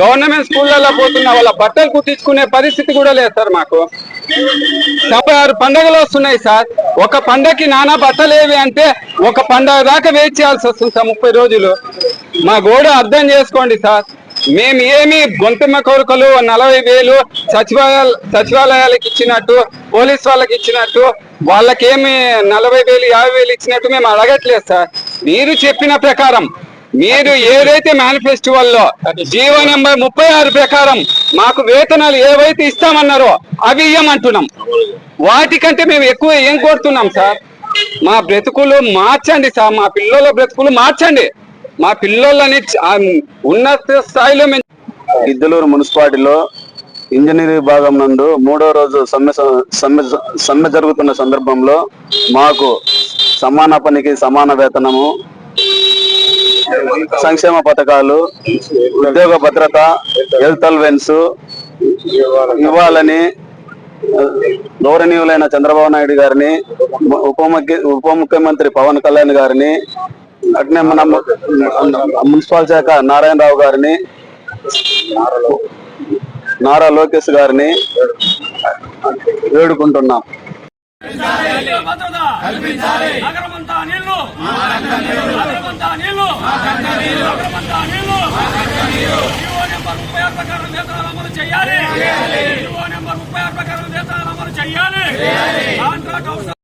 Government స్కూళ్ళలో పోతున్న వాళ్ళ బట్టలు కుట్టించుకునే పరిస్థితి కూడా లేదు సార్ మాకు. డెబ్బై ఆరు పండుగలు వస్తున్నాయి సార్. ఒక పండగకి నానా బట్టలు ఏవి అంటే ఒక పండగ దాకా వెయిట్ చేయాల్సి వస్తుంది సార్ ముప్పై రోజులు. మా గోడ అర్థం చేసుకోండి సార్. మేము ఏమి గొంతెమ్మ కోరికలు నలభై వేలు సచివాలయాల సచివాలయాలకు ఇచ్చినట్టు పోలీస్ వాళ్ళకి ఇచ్చినట్టు వాళ్ళకేమి నలభై వేలు యాభై వేలు ఇచ్చినట్టు మేము అడగట్లేదు సార్. మీరు చెప్పిన ప్రకారం మీరు ఏదైతే మేనిఫెస్టివల్లో జీవో నెంబర్ ముప్పై ఆరు ప్రకారం మాకు వేతనాలు ఏవైతే ఇస్తామన్నారో అవి ఇయ్యమంటున్నాం. వాటికంటే మేము ఎక్కువ ఏం కోరుతున్నాం సార్? మా బ్రతుకులు మార్చండి సార్ మా పిల్లల బ్రతుకులు మార్చండి. మా పిల్లలని ఉన్నత స్థాయిలో మేము ఇద్దలూరు మున్సిపాలిటీలో ఇంజనీరింగ్ విభాగం నందు మూడో రోజు సమ్మె సమ్మె సమ్మె జరుగుతున్న సందర్భంలో మాకు సమాన పనికి సమాన వేతనము సంక్షేమ పథకాలు ఉద్యోగ భద్రత హెల్త్ అల్వెన్స్ ఇవ్వాలని గౌరవనీయులైన చంద్రబాబు నాయుడు గారిని ఉప ముఖ్య ఉప ముఖ్యమంత్రి పవన్ కళ్యాణ్ గారిని అట్నే మన మున్సిపల్ శాఖ నారాయణరావు గారిని నారా లోకేష్ గారిని వేడుకుంటున్నాం. నీళ్ళ భద్రత. నగరమంతా నీళ్ళు. నగరమంతా నీళ్ళు. నగరమంతా నీళ్ళు. జీవో నెంబర్ ముప్పై ఆరు ప్రకారం వేతనాలు అమలు చేయాలి. జీవో నెంబర్ ముప్పై ఆరు ప్రకారం వేతనాలు అమలు చేయాలి. కాంట్రాక్ట్ అవసరం